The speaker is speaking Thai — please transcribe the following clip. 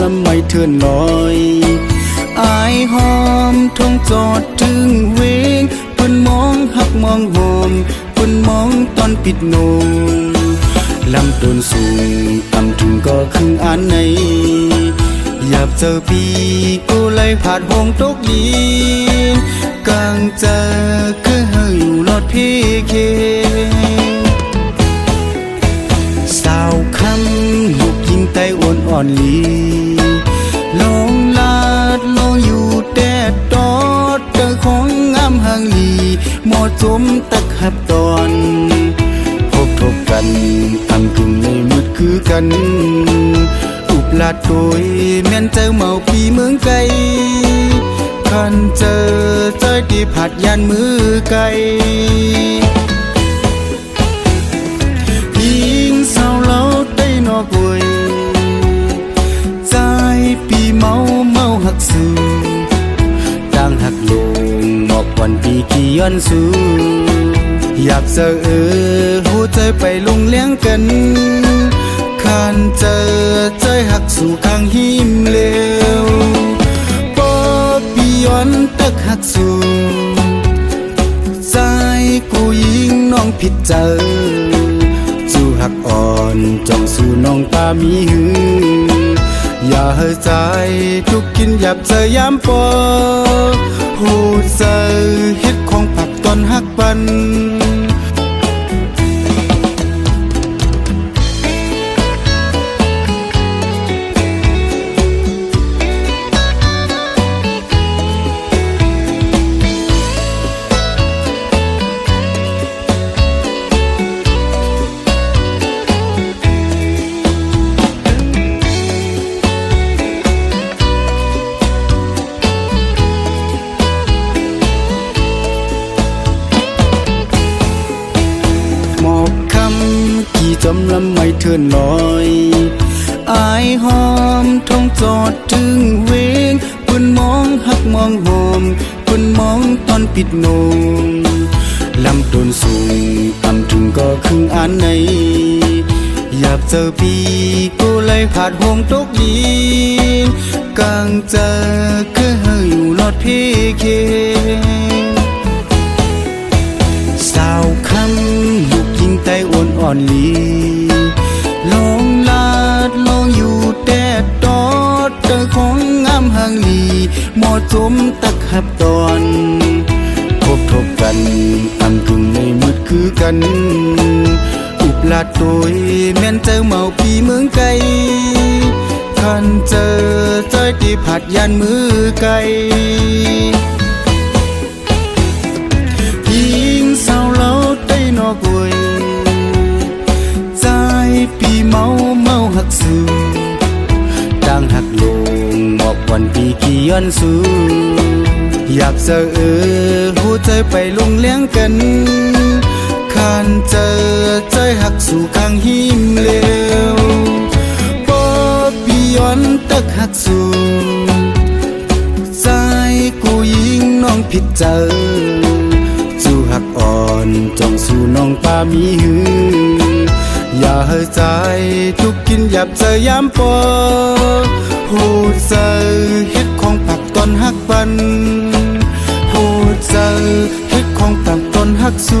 ลำไม้เธอหนลอยอายหอมทองจอดถึงเวงเพิ่นมองหักมองหอมเพิ่นมองตอนปิดนงลำต้นสูงต่ำถึงก็ครึ่งอันในอยากเจอปีกูเลยผาดหงตกดินกลางเจอคือเฮาอยู่รอดพี่ อ่อนลีลงลาดลงอยู่แดดตอดเจอของงามหางลีหมอจมตักหับตอนพบทบกันอำกึ่งในมืดคือกันอุบลาดโดยแม่นเจอเมาปีเมืองไกลคันเจอเจอที่ผัดยานมือไกล เมาเมาหักสูดังหักลงหมอกวันปีกี่ย้อนสูอยากเจอเออหัวใจไปลงเลี้ยงกันคานเจอใจหักสู่ข้างหิมเลวปอปีย้อนตักหักสู่ใจกูยิงน้องผิดเจอสู่หักอ่อนจองสู่น้องตามีหือ อย่าให้ใจทุกกินหยับเจอยามปอหูเจอฮิตของผักตอนหักปันำลำไม่เทือนลอยอายหอมทองจอดถึงเวงเพิ่นมองหักมองหอมเพิ่นมองตอนปิดโนงลำต้นสูงต่ำถึงก็ครึ่งอันในอยากเจอปีกูเลยผาดหงตกดินกลางเจอคือเฮาอยู่รอดพี่เค มอจมตักหับตอนพบทบกันอำกึ่งในมืดคือกัน อุบลาดโดยแม่นเจอเมาปีเมืองไกลคันเจอใจที่ผัดยานมือไกลยิงสาวเล่าได้นอกวยใจปีเมาเมาหักสูดังหักลงหมอก ปีกี่ย้อนสูอยากเจอเออหัวใจไปลงเลี้ยงกันคานเจอใจหักสู่ข้างหิมเลวปอปีย้อนตักหักสู่ใจกูยิงน้องผิดเจอสู่หักอ่อนจองสู่น้องป้ามีหืออย่าให้ใจทุกกินหยับเจอยามปอ หูเจอเฮ็ดของปักตอนหักปันหูเจอเฮ็ดของปักตอนหักสู